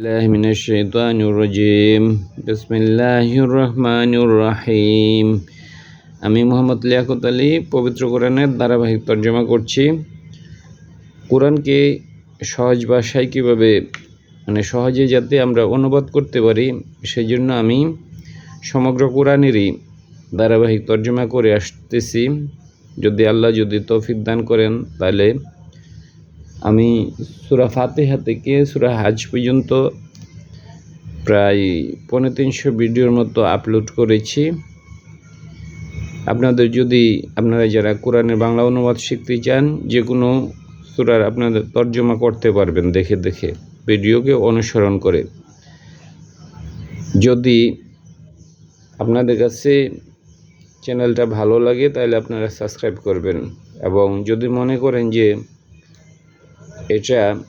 الله من الشيطان الرجيم بسم الله الرحمن الرحيم আমি মোহাম্মদ লিয়াকত আলী পবিত্র কোরআনের ধারাবাহিক তর্জমা করছি কোরআনকে সহজ ভাষায় কীভাবে মানে সহজে যাতে আমরা অনুবাদ করতে পারি সেই জন্য আমি সমগ্র কোরআনেরই ধারাবাহিক তর্জমা করে আসতেছি যদি আল্লাহ যদি তৌফিক দান করেন তাহলে আমি সুরা ফাতেহা থেকে সুরা হাজ পর্যন্ত প্রায় পৌনে তিনশো ভিডিওর মতো আপলোড করেছি। আপনাদের যদি আপনারা যারা কোরআনের বাংলা অনুবাদ শিখতে চান, যে কোনো সুরার আপনাদের তর্জমা করতে পারবেন দেখে দেখে, ভিডিওকে অনুসরণ করে। যদি আপনাদের কাছে চ্যানেলটা ভালো লাগে, তাহলে আপনারা সাবস্ক্রাইব করবেন। এবং যদি মনে করেন যে এটা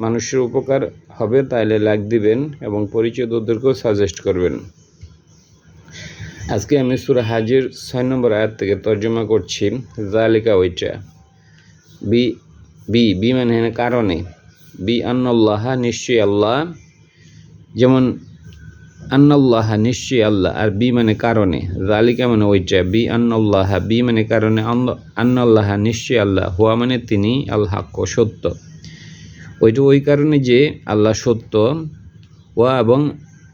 মানুষের উপকার হবে তাহলে লাইক দিবেন এবং পরিচিতদেরকেও সাজেস্ট করবেন। আজকে আমি সুরা হাজির ছয় নম্বর আয়াত থেকে তর্জমা করছি জালিকা ওইটা। বি বি বি মানে কারণে। বি, আন্নাল্লাহ নিশ্চয়ই আল্লাহ। যেমন, আন্নাল্লাহ নিশ্চয়ই আল্লাহ, আর বি মানে কারণে। জালিকা মানে ওইটা। বি, আন্নাল্লাহ। বি মানে কারণে আন্নাল্লাহ নিশ্চয়ই আল্লাহ। হুয়া মানে তিনি আল্লাহ সত্য। ওইটা ওই কারণে যে আল্লাহ সত্য ওয়া এবং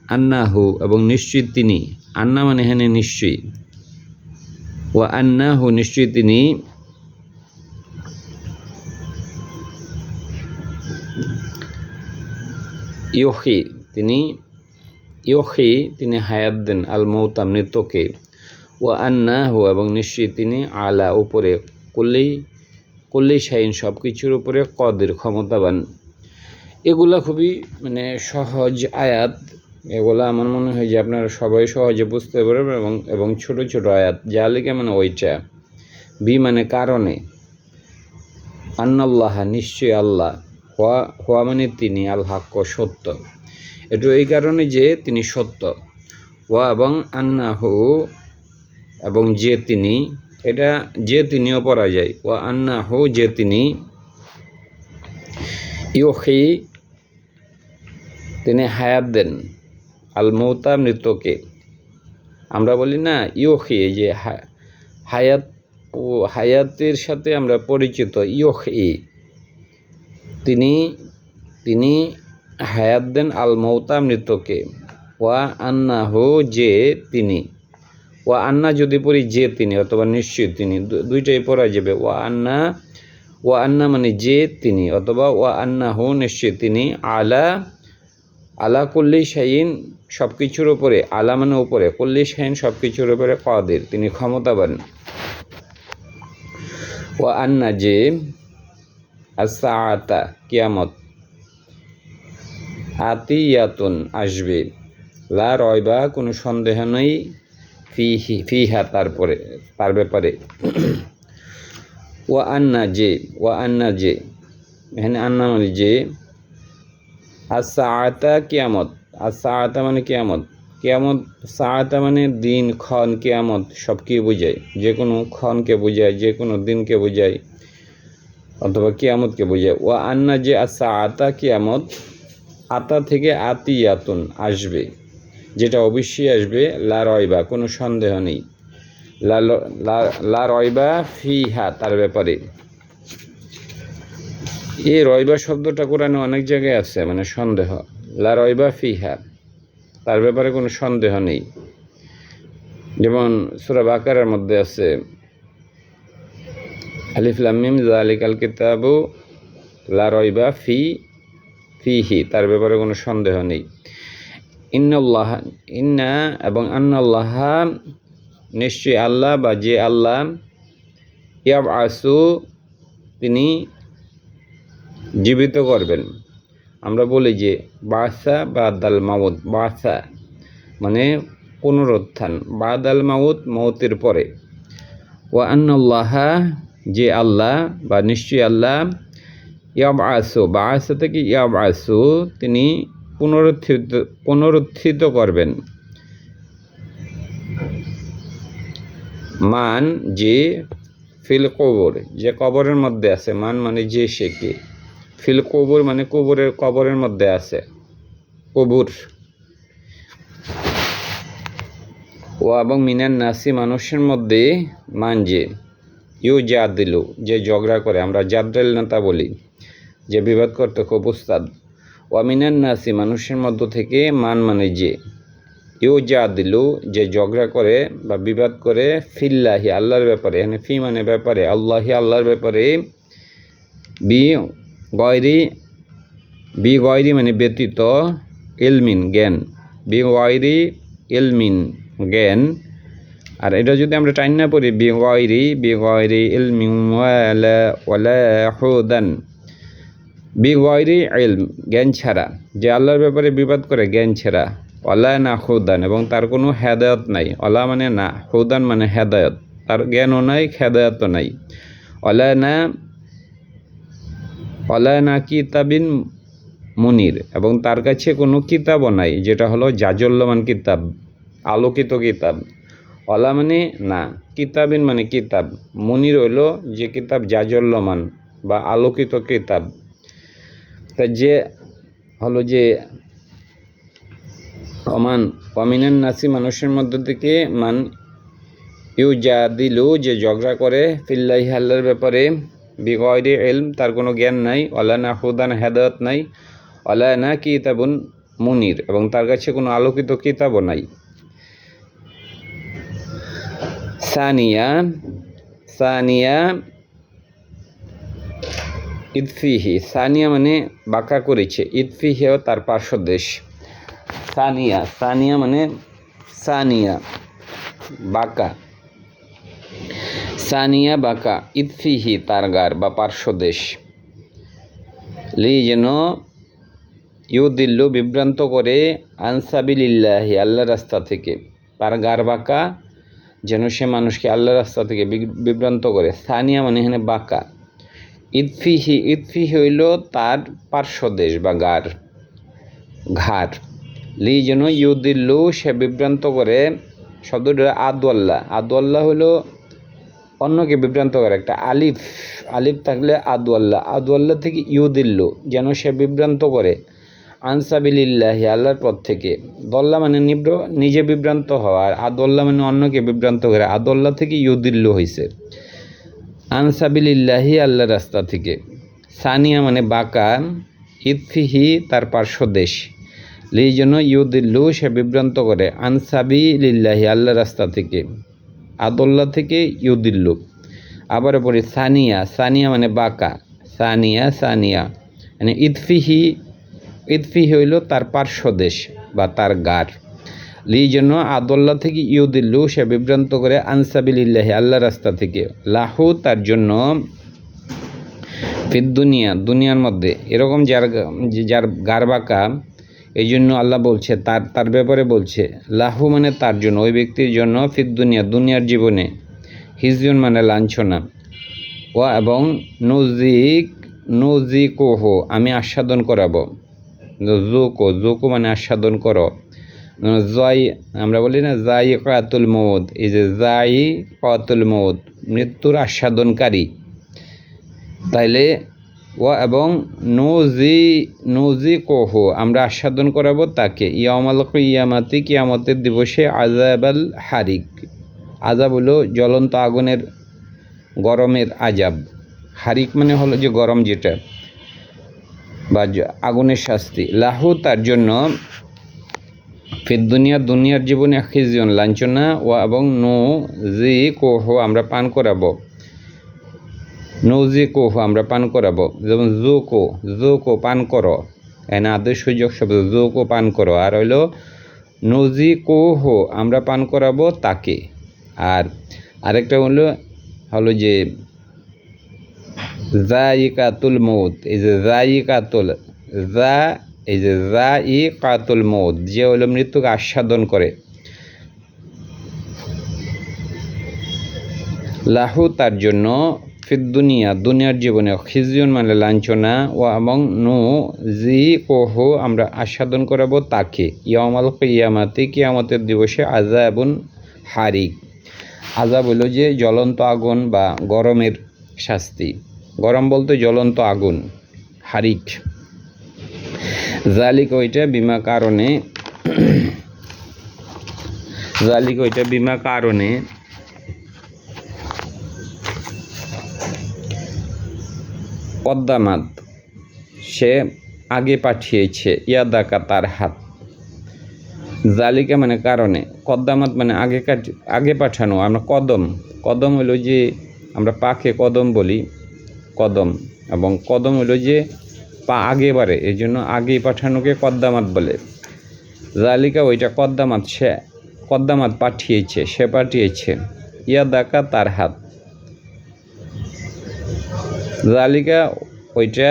আন্নাহু এবং নিশ্চিত তিনি। আন্না মানে এখানে নিশ্চয়ই। ওয়া আন্নাহু নিশ্চয়ই তিনি। ইয়হি তিনি। ইয়হি তিনি হায়াত দেন আল মৌতা মৃতকে। ও আন্নাহু এবং নিশ্চয়ই তিনি আলা উপরে। করলেই করলেই শাইন সব কিছুর উপরে কদের ক্ষমতাবান। এগুলা খুবই মানে সহজ আয়াত। এগুলো আমার মনে হয় যে আপনারা সবাই সহজে বুঝতে পারবেন এবং এবং ছোট ছোট আয়াত, যা লেগে মানে ওইটা। বি মানে কারণে। আন্নাল্লাহ নিশ্চয়ই আল্লাহ। হওয়া হওয়া মানে তিনি, আল হাক্য সত্য। এটা এই কারণে যে তিনি সত্য। ওয়া এবং আন্না আন্নাহু এবং যে তিনি এটা যে তিনিও পড়া যায়। ওয়া আন্নাহু যে তিনি ইউহি, তিনি হায়াত দেন। আল মৌতা মৃতকে আমরা বলি না এই যে হায়াত, ও হায়াতের সাথে আমরা পরিচিত ইয়খি তিনি তিনি হায়াত দেন আল মৌতা মৃতকে ওয়া আন্না হো যে তিনি ওয়া আন্না যদি পড়ি যে তিনি, অথবা নিশ্চয় তিনি দুইটাই পড়া যাবে। ওয়া আন্না ওয়া আন্না মানে যে তিনি, অথবা ও আন্না হো নিশ্চয় তিনি, আলা আলা কল্লি শাহিন সব কিছুর ওপরে আলা মানে উপরে, কল্লি শাহিন সব কিছুর উপরে কাদের, তিনি ক্ষমতাবান। ও আন্না যে আসা আতা কিয়ামত। আতিয়াতুন আসবে। লা রয়বা, কোনো সন্দেহ নেই। ফিহি, ফিহা তারপরে তার ব্যাপারে। ও আন্না যে ও আন্না যে, এখানে আন্না মানে যে আসাআতা কিয়ামত আসাআতা মানে কিয়ামত। কিয়ামত, সাআতা মানে দিন, ক্ষণ, কিয়ামত সবকে বোঝায়। যে কোনো ক্ষণকে বোঝায় যে কোনো দিনকে বোঝায়, অথবা কিয়ামতকে বোঝায়। ও আন্না যে আসা আতা কিয়ামত, আতা থেকে আতিয়াতুন আসবে। যেটা অবশ্যই আসবে, লা রয়বা, কোনো সন্দেহ নেই। লা রয়বা ফিহা, তার ব্যাপারে। এই রয়বা শব্দটা কোরআনে অনেক জায়গায় আছে মানে সন্দেহ। লা রয়বা ফিহা, তার ব্যাপারে কোনো সন্দেহ নেই। যেমন সুরা বাকারের মধ্যে আছে আলিফলামিম জালিকাল কিতাবু লা রয়বা ফি, ফিহি, তার ব্যাপারে কোনো সন্দেহ নেই। ইন্নাল্লাহ, ইন্না এবং আন্নাল্লাহ নিশ্চয়ই আল্লাহ বা যে আল্লাহ ইয়াব আসু তিনি জীবিত করবেন। আমরা বলি যে বাসা বা দাল মাউত, বাসা মানে পুনরুত্থান, বাদাল মাউত মৌতের পরে। ও আন্নাল্লাহ যে আল্লাহ বা নিশ্চয়ই আল্লাহ ইয়াব আসু বা আসা থেকে ইয়াব আসু তিনি পুনরুত্থিত পুনরুত্থিত করবেন। মান যে ফিল কবর, যে কবরের মধ্যে আছে, মান মানে যে সে কে। ফিল কবর মানে কবরের কবরের মধ্যে আছে। কবুর। ও এবং মিনার নাসি মানুষের মধ্যে মান যে, ইউ যা দিল, যে ঝগড়া করে, আমরা জাদ্রেল নেতা বলি। যে বিবাদ করতে খুব উস্তাদ। ওয়ামিনান নাসি, মানুষের মধ্য থেকে মান মানে যে। ইউ যা দিল যে ঝগড়া করে বা বিবাদ করে, ফিল্লাহি, আল্লাহর ব্যাপারে মানে ফি মানে ব্যাপারে, আল্লাহি, আল্লাহর ব্যাপারে, বি গয়রি বি গয়রি মানে ব্যতীত এলমিন জ্ঞান। বি গয়রি এলমিন জ্ঞান। আর এটা যদি আমরা টাইম না পড়ি, বি গয়রি বি গয়রি এলমিন ওয়ালা ওয়ালা, হুদান। বি গয়রি এলম জ্ঞান ছাড়া। যে আল্লাহর ব্যাপারে বিবাদ করে, জ্ঞান ছাড়া। অলা না হুদান, এবং তার কোনো হেদায়ত নাই। অলা মানে না, হুদান মানে হেদায়ত। তার জ্ঞানও নাই, হেদায়তও নাই। অলা না অলা না কিতাবিন মুনির, এবং তার কাছে কোনো কিতাবও নাই, যেটা হলো জাজল্যমান কিতাব, আলোকিত কিতাব। অলা মানে না, কিতাবিন মানে কিতাব। মুনির হইল যে কিতাব জাজল্যমান বা আলোকিত কিতাব। তা যে হলো যে অমান অমিনান নাসি মানুষের মধ্য থেকে মান ইউ যা দিলু যে ঝগড়া করে, ফিল্লাহি আল্লাহর ব্যাপারে বিগয়রি এলম তার কোনো জ্ঞান নাই অলানা হুদান হেদায়ত নাই অলানা কিতাবুন মুনির এবং তার কাছে কোনো আলোকিত কিতাবও নাই। সানিয়া সানিয়া ইদফিহি সানিয়া মানে বাঁকা করেছে। ইদফিহিও তার পার্শ্ব দেশ। সানিয়া সানিয়া মানে সানিয়া, বাঁকা। সানিয়া, বাঁকা ইদফিহি তার গার বা পার্শ্বদেশ লি যেন ইউদিল্লু বিভ্রান্ত করে আনসাবিলিল্লাহি, আল্লাহ রাস্তা থেকে। তার গার বাঁকা, যেন সে মানুষকে আল্লাহ রাস্তা থেকে বিভ্রান্ত করে। সানিয়া মানে এখানে বাঁকা। ইদফিহি ইদফিহি হইল তার পার্শ্বদেশ বা গার, ঘাট। লি যেন ইউদিল্লু, সে বিভ্রান্ত করে শব্দটা আদওয়াল্লাহ আদওয়াল্লাহ হলো অন্যকে বিভ্রান্ত করে, একটা আলিফ। আলিফ থাকলে আদওয়াল্লাহ আদওয়াল্লাহ থেকে ইউদিল্লু, যেন সে বিভ্রান্ত করে। আনসাবিলিল্লাহি, আল্লাহর পথ থেকে। দল্লা মানে নিব্র নিজে বিভ্রান্ত হওয়া। আর আদল্লা মানে অন্যকে বিভ্রান্ত করে। আদল্লা থেকে ইউদিল্লু হয়েছে আনসাবিলিল্লাহি আল্লাহ রাস্তা থেকে। সানিয়া মানে বাঁকা, ইদফিহি তার পার্শ্বদেশ লি জন্য ইউদিল্লু সে বিভ্রান্ত করে আনসাবি লিল্লাহি আল্লাহ রাস্তা থেকে। আদল্লা থেকে ইউদিল্লু। আবার পরে সানিয়া সানিয়া মানে বাঁকা। সানিয়া সানিয়া। মানে ইদফিহি ইদফিহি হইল তার পার্শ্বদেশ বা তার গার। লি জন্য আদল্লা থেকে ইউদিল্লু সে বিভ্রান্ত করে আনসাবিলিল্লাহি আল্লাহ রাস্তা থেকে। লাহু তার জন্য ফিদ দুনিয়া, দুনিয়ার মধ্যে। এরকম যার যার গারবাকা এই জন্য আল্লাহ বলছে, তার তার ব্যাপারে বলছে, লাহু মানে তার জন্য, ওই ব্যক্তির জন্য ফিদ দুনিয়া, দুনিয়ার জীবনে। হিজুন মানে লাঞ্ছনা। ও এবং নজিক নজিকোহ আমি আস্বাদন করাবো। জোকো জোকো মানে আস্বাদন করো। জয় আমরা বলি না জাই কাতুল মৌদ এই যে জাই কাতুল মৌদ মৃত্যুর আস্বাদনকারী। তাইলে ও এবং নজি নজি কোহ আমরা আস্বাদন করাবো তাকে। ইয়ামাল ইয়ামাতি কিয়ামতের দিবসে আজাবাল হারিক। আজাব হলো জ্বলন্ত আগুনের গরমের আজাব হারিক মানে হলো যে গরম যেটা, বা আগুনের শাস্তি। লাহু তার জন্য ফির দুনিয়া, দুনিয়ার জীবনে খিজিয়ন, লাঞ্ছনা ও এবং নো জি কোহ আমরা পান করাব। করাবো নৌজি কোহ আমরা পান করাবো। যেমন জোকো জোকো পান করো। এনে আদেশ সুযোগ শব্দ জোকো পান করো। আর হইল নজি কোহ আমরা পান করাবো তাকে। আর আরেকটা হলো হলো যে জাইকাতুল মৌত এই যে জাইকাতুল জা এই যে জা ই কাতুল মৌত যে হলো মৃত্যুকে আস্বাদন করে। লাহু তার জন্য ফিদ দুনিয়া, দুনিয়ার জীবনে খিজিয়ন মানে লাঞ্ছনা ও এবং নু জি কোহ আমরা আস্বাদন করাবো তাকে। ইয়ামাল কিয়ামাতি, কিয়ামতের দিবসে আজাবুন হারিক। আজাব হলো যে জ্বলন্ত আগুন বা গরমের শাস্তি। গরম বলতে জ্বলন্ত আগুন, হারিক। জালিক ওইটা বিমা কারণে, জালিক ওইটা বিমা কারণে কদ্দামাত সে আগে পাঠিয়েছে, ইয়াদাকা তার হাত। জালিকা মানে কারণে কদ্দামাত মানে আগে আগে পাঠানো, আমরা কদম। কদম হলো যে, আমরা পাকে কদম বলি, কদম। এবং কদম হলো যে পা আগে বাড়ে এই জন্য আগে পাঠানোকে কদ্দামাত বলে। জালিকা ওইটা কদ্দামাত সে, কদ্দামাত পাঠিয়েছে, সে পাঠিয়েছে। ইয়াদাকা তার হাত। জালিকা ওইটা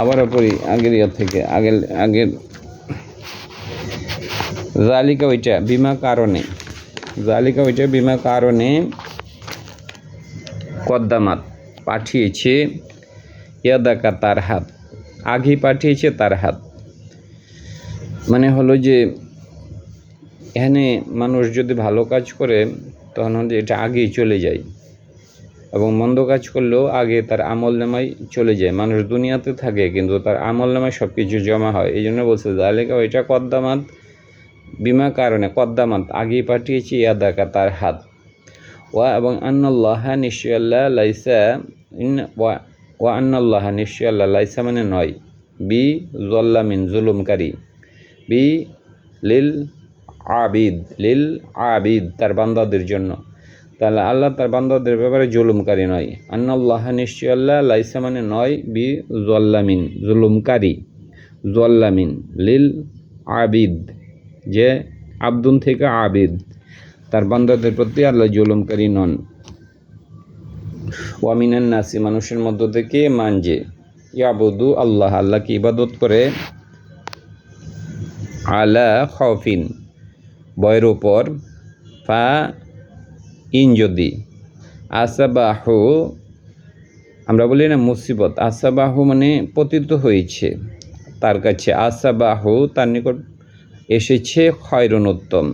আবারও পড়ি, আগের ইয়া থেকে, আগের আগের। জালিকা ওইটা বিমা কারণে জালিকা ওইটা বিমা কারণে কদ্দামাত পাঠিয়েছে। ইয়াদাকা তার হাত। আগে পাঠিয়েছে তার হাত। মানে হলো যে, এখানে মানুষ যদি ভালো কাজ করে, তখন হচ্ছে এটা আগেই চলে যায়। এবং মন্দ কাজ করলেও আগে তার আমল নামাই চলে যায়। মানুষ দুনিয়াতে থাকে, কিন্তু তার আমল নামায় সব কিছু জমা হয়। এই জন্য বলছে জালেকা ওইটা কদ্দামাত, বিমা কারণে কদ্দামাত, আগেই পাঠিয়েছি ইয়াদাকা তার হাত। ওয়া এবং আন্নাল্লাহ নিশ্চয় আল্লাহ লাইসা ওয়া আন্নাল্লাহ নিশ্চয় আল্লাহ লাইসা মানে নয়। বি জল্লামিন জুলুমকারী। বি লিল আবিদ লিল আবিদ, তার বান্দাদের জন্য। তাহলে আল্লাহ তার বান্দাদের ব্যাপারে জুলুমকারী নয়। আন্নাল্লাহ নিশ্চয় আল্লাহ লাইসা মানে নয়, বি জল্লামিন জুলুমকারী। জল্লামিন লিল আবিদ, যে আব্দুন থেকে আবিদ। তার বান্দাদের প্রতি আল্লাহ জুলুমকারী নন। ওয়ামিনান নাসি, মানুষের মধ্য থেকে মানজে। ইয়াবুদু আল্লাহ আল্লাহকে ইবাদত করে? আলা খফিন বয়ের উপর। ফা ইন যদি। আসাবাহু, আমরা বলি না মুসিবত, আসাবাহু মানে পতিত হয়েছে। তার কাছে আসাবাহু, তার নিকট এসেছে খয়রুন উত্তম।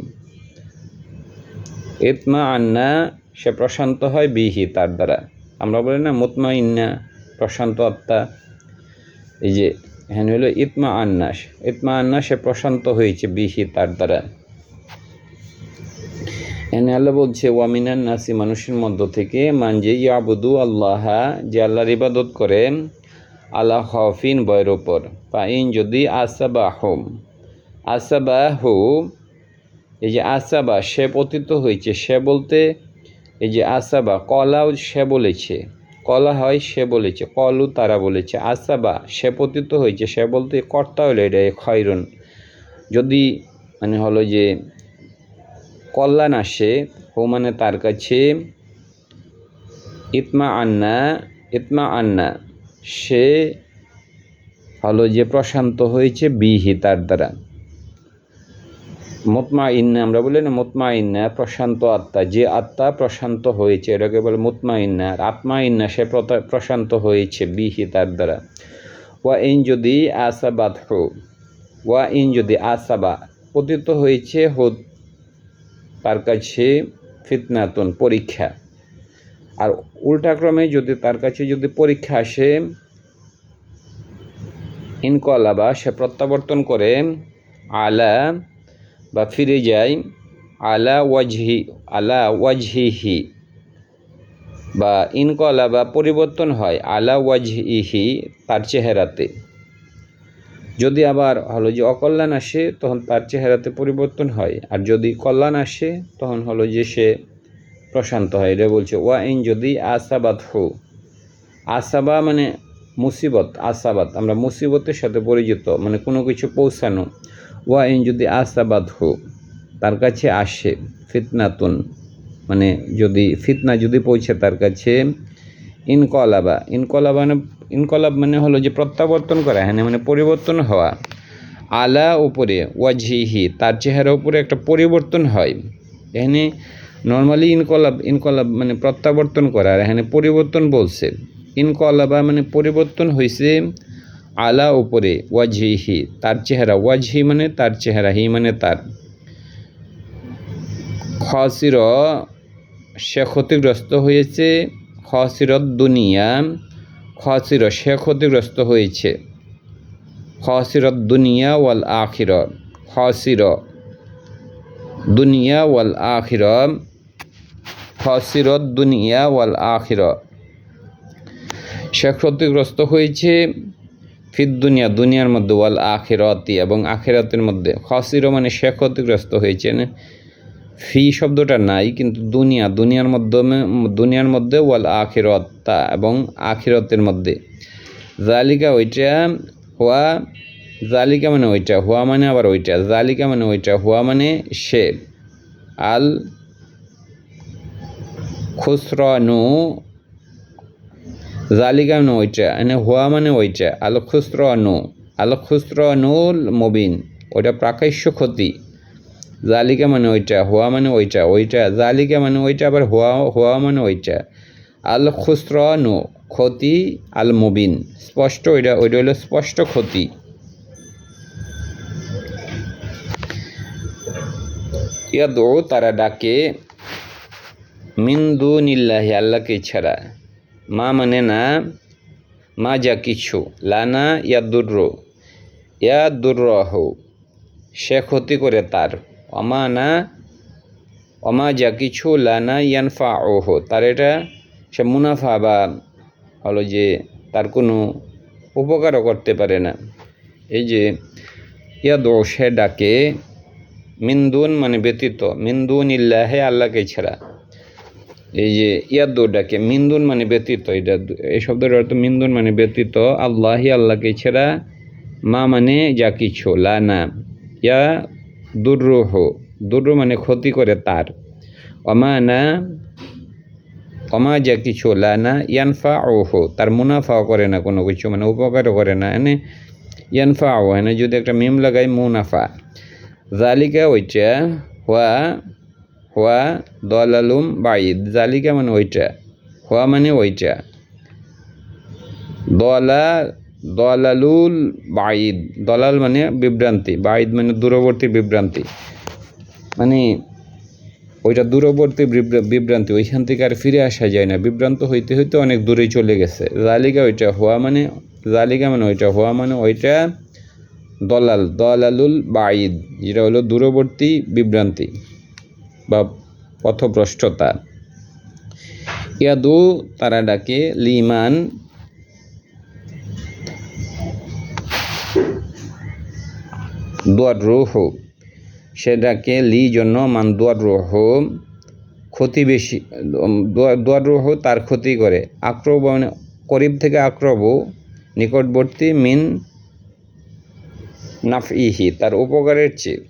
ইতমা আন্না সে প্রশান্ত হয় বিহি তার দ্বারা। আমরা বলি না মুতমা ইন্না প্রশান্ত আত্মা। এই যে, এখানে হলো ইতমা আন্নাস। ইতমা আন্না সে প্রশান্ত হয়েছে বিহি তার দ্বারা। এনে আল্লাহ বলছে ওয়ামিনান নাসি মানুষের মধ্য থেকে মানজে ইয়াবুদু আল্লাহ যে আল্লাহর ইবাদত করে আল্লাহ হফিন বয়ের ওপর পাইন যদি আসাবা হোম আসাবা হু এই যে আসাবা, সে পতিত হয়েছে। সে বলতে এই যে আসাবা, কলাও সে বলেছে, কলা হয় সে বলেছে, কলু তারা বলেছে, আসাবা সে পতিত হয়েছে, সে বলতে কর্তা হলো এটা খয়রন। যদি মানে হলো যে কল্যাণ আসে হো মানে তার কাছে ইতমা আন্না ইতমা আন্না, সে হলো যে প্রশান্ত হয়েছে বিহি তার দ্বারা। মতমা ইন্না আমরা বলি না মতমা ইন্না প্রশান্ত আত্মা। যে আত্মা প্রশান্ত হয়েছে, এটাকে বলে মতমা ইন্না আর আত্মা ইন্না সে প্রশান্ত হয়েছে বিহি তার দ্বারা। ওয়া ইন যদি আসাবাদ হো ওয়া ইন যদি আসাবা, পতিত হয়েছে হোত, তার কাছে ফিতনাতন, পরীক্ষা। আর উল্টাক্রমে যদি তার কাছে যদি পরীক্ষা আসে, ইনকলাবা, সে প্রত্যাবর্তন করে, আলা বা ফিরে যায় আলা ওয়াজহি, আলা ওয়াজহিহি বা ইনকলা বা পরিবর্তন হয় আলা ওয়াজহিহি তার চেহারাতে। যদি আবার হলো যে অকল্যাণ আসে, তখন তার চেহারাতে পরিবর্তন হয়। আর যদি কল্যাণ আসে, তখন হলো যে সে প্রশান্ত হয়। এটা বলছে, ওয়া ইন যদি আসাবাদ হো আসাবা মানে মুসিবত আসাবাদ আমরা মুসিবতের সাথে পরিচিত মানে কোনো কিছু পৌঁছানো। ওয়া ইন যদি আসাবাদ হো তার কাছে আসে ফিতনাতুন মানে যদি ফিতনা যদি পৌঁছে তার কাছে, ইনকলাবা ইনকলাবা মানে ইনকলাব মানে হলো যে প্রত্যাবর্তন করা হ্যাঁ মানে পরিবর্তন হওয়া। আলা উপরে, ওয়াজহিহি, তার চেহারা উপরে একটা পরিবর্তন হয়। এখানে নর্মালি ইনকলাব ইনকলাব মানে প্রত্যাবর্তন করা, আর এখানে পরিবর্তন বলছে। ইনকলাবা মানে পরিবর্তন হয়েছে আলা উপরে, ওয়াজহিহি, তার চেহারা, ওয়াজহি মানে তার চেহারা, হি মানে তার। খসির সে ক্ষতিগ্রস্ত হয়েছে খসিরত দুনিয়া, খসির সে ক্ষতিগ্রস্ত হয়েছে। খসিরত দুনিয়া ওয়াল আখির, খসির দুনিয়া ওয়াল আখির খসিরত দুনিয়া ওয়াল আখির। সে ক্ষতিগ্রস্ত হয়েছে ফিদ দুনিয়া, দুনিয়ার মধ্যে ওয়াল আখিরতি এবং আখিরাতের মধ্যে খসির মানে সে ক্ষতিগ্রস্ত হয়েছে না? ফি শব্দটা নাই, কিন্তু দুনিয়া, দুনিয়ার মাধ্যমে দুনিয়ার মধ্যে ওয়াল আখিরত তা এবং আখিরতের মধ্যে জালিকা ওইটা হওয়া জালিকা মানে ওইটা, হুয়া মানে আবার ওইটা, জালিকা মানে ওইটা, হুয়া মানে সে আল খুসরানু জালিকা মানে ওইটা, এনে হুয়া মানে ওইটা, আল খুসরানু আল খুসরানুল মুবিন, ওইটা প্রাকাশ্য ক্ষতি। জালিকা মানে ওইটা, হুয়া মানে ওইটা ওইটা জালিকা মানে ওইটা, আবার হুয়া হুয়া মানে ওইটা। আল খুসরানু ক্ষতি আল মুবিন, স্পষ্ট ওইটা ওইটা হলো স্পষ্ট ক্ষতি। ইয়াদু তারা ডাকে মিন্দু নিল্লাহি আল্লাহকে ছাড়া। মা মানে না, মা যা কিছু, লানা ইয়াদুর্র ইয়াদুর্রহ সে ক্ষতি করে তার। অমা না, অমা যা কিছু, লানা ইয়ানফা ওহ তার এটা সে মুনাফা বা হলো যে তার কোনো উপকারও করতে পারে না। এই যে ইয়াদো সে ডাকে মিন্দুন মানে ব্যতীত মিন্দুন ইল্লাহে আল্লাহকে ছাড়া। এই যে ইয়াদ্দু ডাকে মিন্দুন মানে ব্যতীত, এটা এই শব্দের অর্থ মিন্দুন মানে ব্যতীত, আল্লাহি আল্লাহকে ছেড়া মা মানে যা কিছু, লানা। ইয়া দুর্রুহ, দুর্রু মানে ক্ষতি করে তার। অমানা, অমা যা কিছু, লানা ইয়ানফা ওহো তার মুনাফাও করে না কোনো কিছু মানে উপকারও করে না, এনে ইয়ানফা ও এনে যদি একটা মিম লাগাই মুনাফা। জালিকা ওইটা হওয়া হওয়া দলালুম বাইদ, জালিকা মানে ওইটা হওয়া মানে ওইটা। দলা, দলালুল বাইদ, দলাল মানে বিভ্রান্তি, বাইদ মানে দূরবর্তী বিভ্রান্তি। মানে ওইটা দূরবর্তী বিভ্রা- বিভ্রান্তি, ওইখান থেকে আর ফিরে আসা যায় না। বিভ্রান্ত হইতে হইতে অনেক দূরে চলে গেছে। জালিকা ওইটা হওয়া মানে জালিকা মানে ওইটা হওয়া মানে ওইটা দলাল, দলালুল বাইদ, যেটা হলো দূরবর্তী বিভ্রান্তি। বা পথভ্রষ্টতা। ইয়াদু, তারা ডাকে লিমান দোয়ার রোহ সে ডাকে লি জন্য মান দোয়ার রোহ ক্ষতি বেশি দোয়ার রোহ তার ক্ষতি করে। আক্রব মানে করিব থেকে আক্রব, নিকটবর্তী মিন নাফ ইহি তার উপকারের চেয়ে।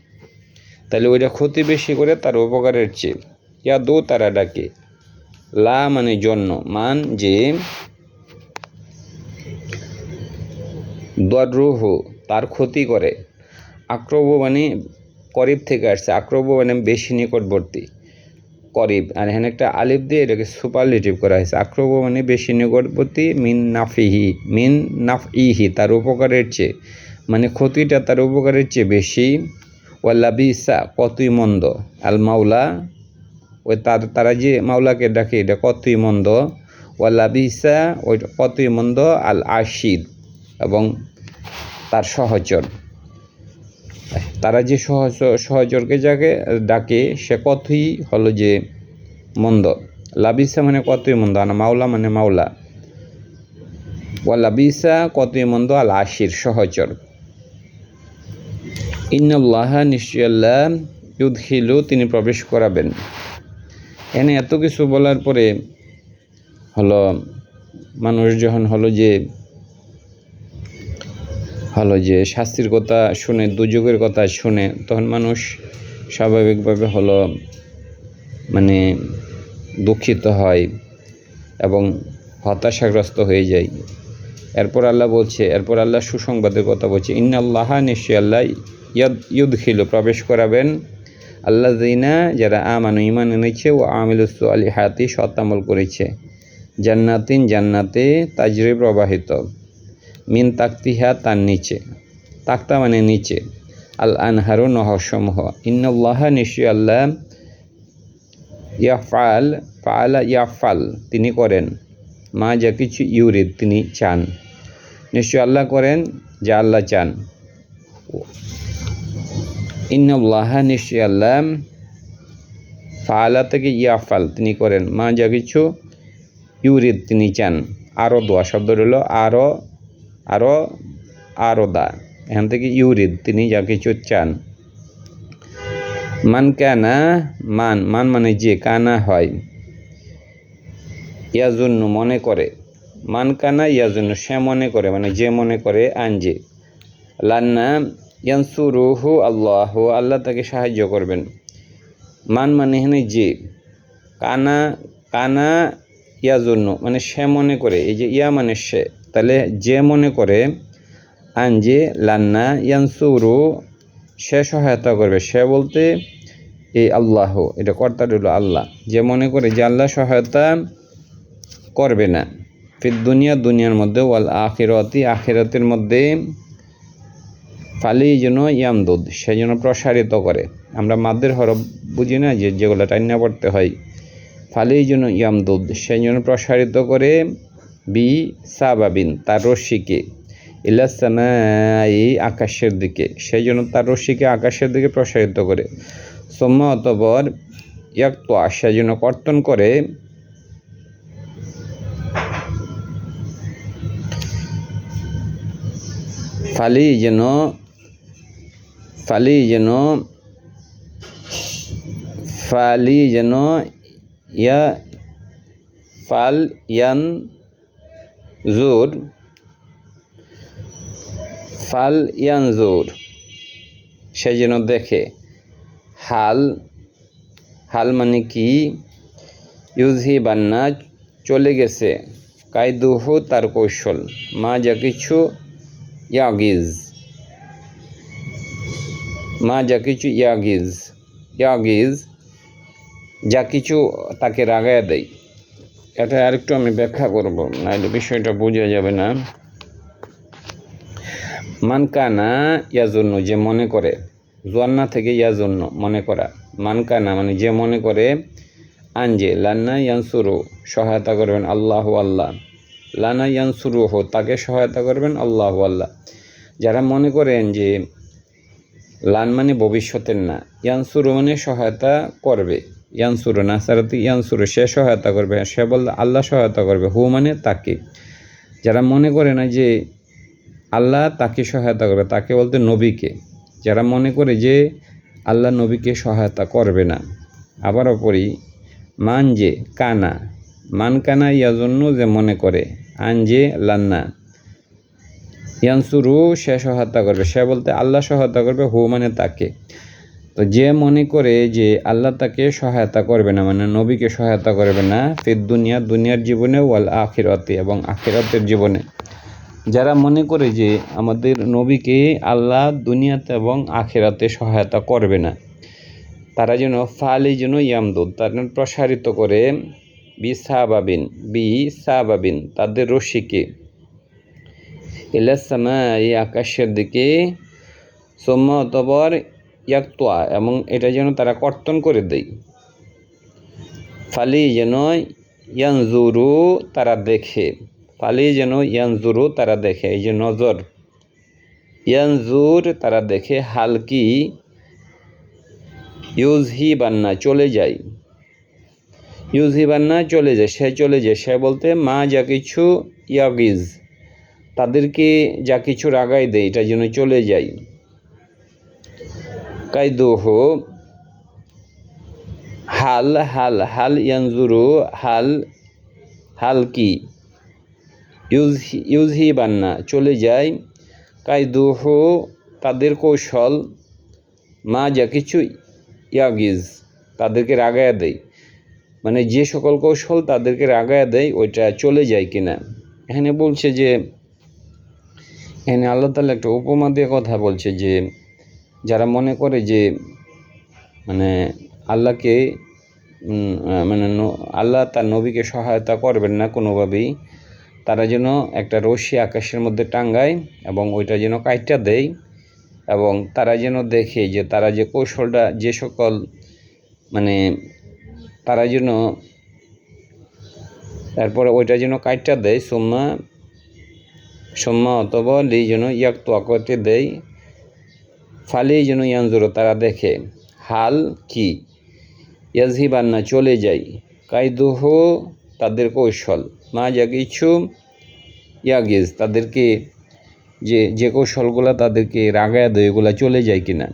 তাহলে ওইটা ক্ষতি বেশি করে তার উপকারের চেয়ে। ইয়া দো তারা ডাকে, লা মানে জন্য, মান যে দরুহ তার ক্ষতি করে। আক্রব মানে করিব থেকে আসছে আক্রব মানে বেশি নিকটবর্তী, করিব। আর এখানে একটা আলিফ দিয়ে এটাকে সুপারলেটিভ করা হয়েছে। আক্রব মানে বেশি নিকটবর্তী, মিন নাফিহি, মিন নাফ ইহি তার উপকারের চেয়ে মানে ক্ষতিটা তার উপকারের চেয়ে বেশি ওয়াল্লাবিসা কতই মন্দ। আল মাওলা, ওই তার, তারা যে মাওলাকে ডাকে, এটা কতই মন্দ। ওয়াল্লাবিসা ওই কতই মন্দ। আল আশিদ এবং তার সহচর। তারা যে সহজ সহচরকে যাকে ডাকে, সে কতই হলো যে মন্দ। লাবিসা মানে কতই মন্দ, আর মাওলা মানে মাওলা। ওয়াল্লাবিসা কতই মন্দ। আল আশির সহচর। ইন্নআল্লাহ নিশ্চয়াল্লাহ ইউদখিলু, তিনি প্রবেশ করাবেন। এনে এত কিছু বলার পরে হলো, মানুষ যখন হলো যে হলো যে শাস্তির কথা শুনে দুযোগের কথা শুনে, তখন মানুষ স্বাভাবিকভাবে হলো মানে দুঃখিত হয় এবং হতাশাগ্রস্ত হয়ে যায়। এরপর আল্লাহ বলছে, এরপর আল্লাহ সুসংবাদের কথা বলছে ইন্না আল্লাহ নিশ্চয় আল্লাহ ইয়াদ, ইউদখিল প্রবেশ করাবেন। আল্লাহ জিনা যারা আমানু ইমান এনেছে ও আমিলুস আলী হাতি সত্তামল করেছে। জান্নাতিন জান্নাতে তাজরে প্রবাহিত। মিন তাকতিহা, তার নিচে। তাক্তা মানে নিচে। আল আনহারু নহসমূহ ইন্নআল্লাহ নিশ্চয় আল্লাহ ইয়াফাল ফালা ইয়াফাল তিনি করেন। মা যা কিছু ইউরিদ, তিনি চান। নিশ্চয় আল্লাহ করেন যা আল্লাহ চান। ইন্নআল্লাহ নিশ্চয় আল্লাহ ফালা থেকে ইয়াফাল তিনি করেন। মা যা কিছু ইউরিদ তিনি চান। আরও দোয়া শব্দ রইল আরও আরও আরও দা। এখান থেকে ইউরিদ, তিনি যা কিছু চান। মান কানা, মান মান মানে যে কানা হয়, ইয়াজুন্ন মনে করে। মান কানা ইয়াজুন্ন সে মনে করে মানে যে মনে করে, আনজে। লান্না ইয়ানসুরুহু আল্লাহ আল্লাহ তাকে সাহায্য করবেন। মান মানে এখানে যে। কানা কানা ইয়াজন্য মানে সে মনে করে, এই যে ইয়া মানে সে। তাহলে যে মনে করে, আনজে, লান্না ইয়ানসুরু, সে সহায়তা করবে। সে বলতে, এই আল্লাহ, এটা কর্তা হলো আল্লাহ। যে মনে করে যে আল্লাহ সহায়তা করবে না। ফির দুনিয়া, দুনিয়ার মধ্যে, ওয়াল আখিরতি, আখিরাতের মধ্যে ফালি যেন ইয়ামদুদ সেই জন্য প্রসারিত করে। আমরা মাদের হরফ বুঝি না যে যেগুলো টাইনা পড়তে হয়। ফালি যেন ইয়ামদুদ সেই জন্য প্রসারিত করে বি সাবাবিন, তার রশ্মিকে ইলাসামাই আকাশের দিকে সেই জন্য তার রশ্মিকে আকাশের দিকে প্রসারিত করে। সোম্মা অতবর ইয়াক্ত সে যেন কর্তন করে ফালি যেন ফালি যেন ফালি যেন ইয়া ফাল ইয়ান জোর ফাল ইয়ান জোর সে যেন দেখে। হাল হাল মানে কি? ইউজহি বান্না চলে গেছে। কায়দুহু তার কৌশল। মা যা কিছু ইয়াগিজ মা যা কিছু ইয়াগিজ ইয়াগিজ যা কিছু তাকে রাগায় দেয়। এটা আরেকটু আমি ব্যাখ্যা করব, নাহলে বিষয়টা বোঝা যাবে না। মানকানা ইয়াজন্য যে মনে করে। জোয়ান্না থেকে ইয়াজন্য মনে করা। মানকানা মানে যে মনে করে, আনজে, লান্না ইয়ানসুরু, সহায়তা করবেন আল্লাহ আল্লাহ। লানা হো তাকে সহায়তা করবেন আল্লাহ আল্লাহ। যারা মনে করেন যে লান মানে ভবিষ্যতের না, ইয়ানসুরু মানে সহায়তা করবে। ইয়ানসুরু না সারাতে ইয়ানসুরু, সে সহায়তা করবে। সে বললে আল্লাহ সহায়তা করবে, হু মানে তাকে। যারা মনে করে না যে আল্লাহ তাকে সহায়তা করবে, তাকে বলতে নবীকে। যারা মনে করে যে আল্লাহ নবীকে সহায়তা করবে না। আবার পড়ি মান যে কানা, মান কানা ইয়াজন্য যে মনে করে যে লান্না। ইয়ানসুরু, সে সহায়তা করবে। সে বলতে, আল্লাহ সহায়তা করবে, হু মানে তাকে। তো যে মনে করে যে আল্লাহ তাকে সহায়তা করবে না মানে নবীকে সহায়তা করবে না ফির দুনিয়া, দুনিয়ার জীবনে, ওয়াল আখিরতে এবং আখিরতের জীবনে। যারা মনে করে যে আমাদের নবীকে আল্লাহ দুনিয়াতে এবং আখেরাতে সহায়তা করবে না, তারা যেন ফালি যেন ইয়ামদুদ, তারা প্রসারিত করে বি সাহাবাবিন বি সাহাবাবিন তাদের রশিকে ইলাসমা এই আকাশের দিকে সোম্য অতবর এবং এটা যেন তারা কর্তন করে দেয়। ফালি যেন ইয়ানজুরু, তারা দেখে। ফালি যেন ইয়ানজুরু, তারা দেখে। এই যে নজর। ইয়ানজুর, তারা দেখে। হালকি ইউজহি বান্না চলে যায়। ইউজহি বান্না চলে যায়। সে চলে যায়। সে বলতে, মা যা কিছু ইয়াগিজ, তাদেরকে যা কিছু রাগাই দেয় এটা যেন চলে যায়। কায়দুহ, হাল হাল হাল ইয়ানজুরু, হাল হাল কি? ইউজ ইউজহি বান্না চলে যায়। কায়দুহ, তাদের কৌশল, মা যা কিছু ইয়াগিজ, তাদেরকে রাগায়া দেয় মানে যে সকল কৌশল তাদেরকে রাগায় দেয়, ওইটা চলে যায় কিনা। এখানে বলছে যে, এখানে আল্লাহ তালা একটা উপমা দিয়ে কথা বলছে যে, যারা মনে করে যে মানে আল্লাহকে মানে আল্লাহ তার নবীকে সহায়তা করবেন না কোনোভাবেই, তারা যেন একটা রশি আকাশের মধ্যে টাঙ্গায় এবং ওইটা যেন কাইটটা দেয় এবং তারা যেন দেখে যে তারা যে কৌশলটা, যে সকল মানে তারা যেন তারপরে ওইটা যেন কাইটটা দেয়, সোম্মা, সম্মা অথবা লি যেন ইয়াক তো আকতে দেয়, ফালি যেন ইয়ানজুরো, তারা দেখে, হাল কি? ইয়াজহিবান্না, চলে যায় কায়দুহ তাদের কৌশল মা যা কিছু ইয়াগিজ তাদেরকে যে যে কৌশলগুলো তাদেরকে রাগায় দেয়, এগুলো চলে যায় কিনা।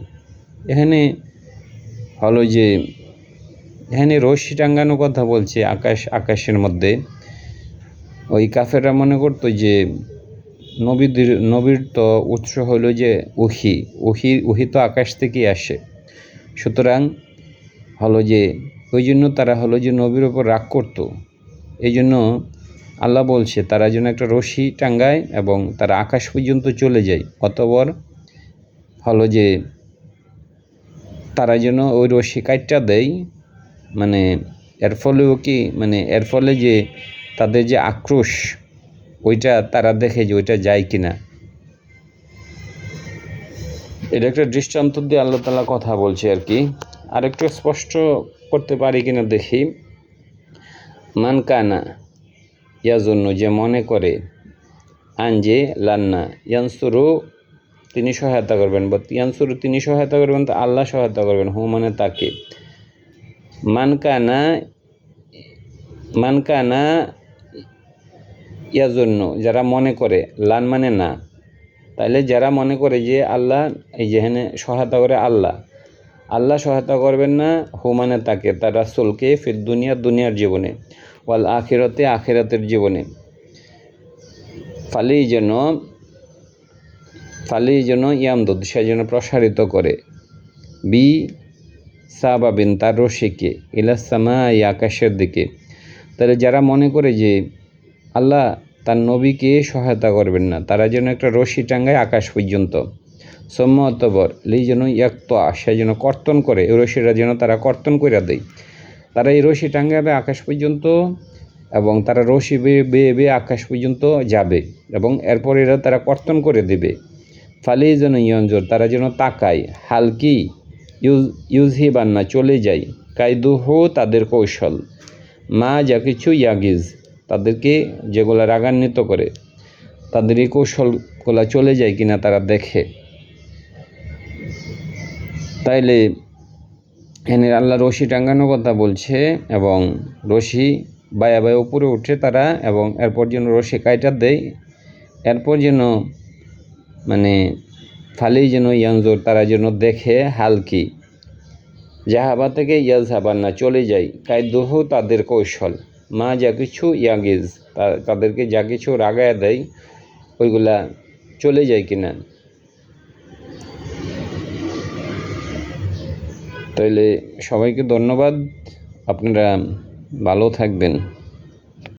এখানে হলো যে এখানে রশ্মি টাঙ্গানো কথা বলছে আকাশ, আকাশের মধ্যে। ওই কাফেররা মনে করতো যে নবীদের, নবীর তো উৎস হলো যে উহি উহি উহি তো আকাশ থেকেই আসে। সুতরাং হলো যে, ওই জন্য তারা হলো যে নবীর ওপর রাগ করতো। এই জন্য আল্লাহ বলছে, তারা যেন একটা রশি টাঙ্গায় এবং তারা আকাশ পর্যন্ত চলে যায়। অতবর হলো যে তারা যেন ওই রশি কাটটা দেয় মানে এর ফলেও কি মানে এর ফলে যে তাদের যে আক্রোশ, ওইটা তারা দেখে যে ওইটা যায় কিনা। এটা একটা দৃষ্টান্ত দিয়ে আল্লাহ তালা কথা বলছে আর কি। আর একটু স্পষ্ট করতে পারি কিনা দেখি। মান কানা ইয়া জন্য যে মনে করে, আনজে লান্না, ইয়ানসুরু, তিনি সহায়তা করবেন। বা ইয়ানসুরু, তিনি সহায়তা করবেন, তো আল্লাহ সহায়তা করবেন। হু মানে তাকে। মান কানা মান কানা ইয়া জন্য যারা মনে করে লান মানে না তাইলে যারা মনে করে যে আল্লাহ এই যেখানে সহায়তা করে আল্লাহ আল্লাহ সহায়তা করবেন না হু মানে তাকে তার রাসুলকে ফির দুনিয়া দুনিয়ার জীবনে ওয়াল আখেরাতে আখেরাতের জীবনে ফালি যেন ফালি যেন ইয়ামদুদ সে যেন প্রসারিত করে বি সাবাবিন তার রশিকে ইলাসামা এই আকাশের দিকে। তাহলে যারা মনে করে যে আল্লাহ তার নবীকে সহায়তা করবেন না, তারা যেন একটা রশি টাঙ্গায় আকাশ পর্যন্ত। সৌম্য অতবর লি যেন ইয়াক্ত, সে যেন কর্তন করে, এই রশিটা যেন তারা কর্তন করে দেয়। তারা এই রশি টাঙ্গাবে আকাশ পর্যন্ত এবং তারা রশি বেয়ে বেয়ে বেয়ে আকাশ পর্যন্ত যাবে এবং এরপর এরা তারা কর্তন করে দেবে। ফালি যেন ইয়ঞ্জর তারা যেন তাকায়, হালকি ইউজ ইউজহি বান্না চলে যায় কায়দুহ তাদের কৌশল। মা যা কিছু ইয়াগিজ, তাদেরকে যেগুলো রাগান্বিত করে তাদের এই কৌশলগুলো চলে যায় কিনা তারা দেখে। তাইলে এখানে আল্লাহ রশি টাঙ্গানো কথা বলছে এবং রশি বায়া বায়া উপরে উঠে তারা এবং এরপর যেন রশি কাইটা দেয়, এরপর যেন মানে ফালি যেন ইয়ানজোর, তারা যেন দেখে হালকি জাহাবা থেকে ইয়াজহাবার না, চলে যায় কায়দুহ তাদের কৌশল। মা যা কিছু ইয়াগিজ তাদেরকে যা কিছু রাগায় দেয়, ওইগুলা চলে যায় কিনা। তাইলে সবাইকে ধন্যবাদ। আপনারা ভালো থাকবেন।